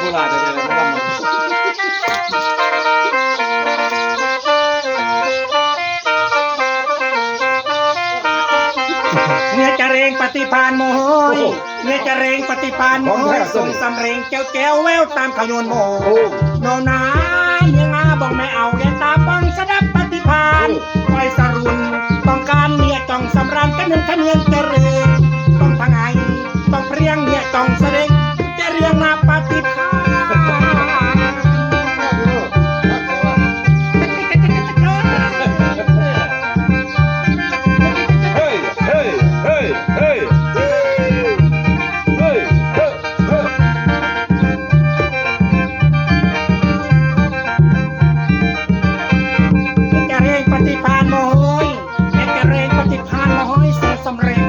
โคราชเนะลำมันเนี่ยจะเรงปฏิพานโมโหยเนี่ยจะเรงปฏิพานโมโหยส่งสำเรงแก้วแก้วแววตามขยนโมโหโอ้โนนายังาบอกไม่เอาแกตาปังสะดับปฏิพานไว้สรุนต้องการเนี่ยจ้องสำราญกันนึงขเนียนจะเรงต้อ สำเร็จ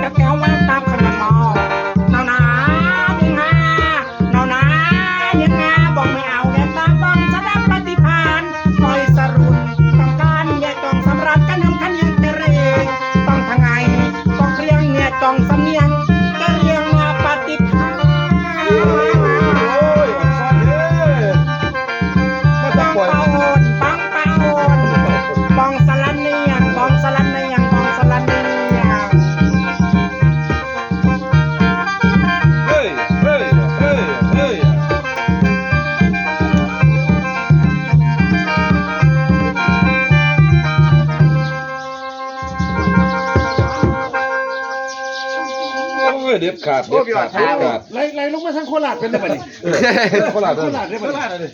ยเด็ดขาดเด็ดขาดเด็ดขาดไล่ไล่ลงมาทางโคราชเป็นได้ปะนี่เออโคราชโคเลยราชได้ปะนี่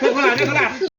เป็นขนาดนี้ขนาด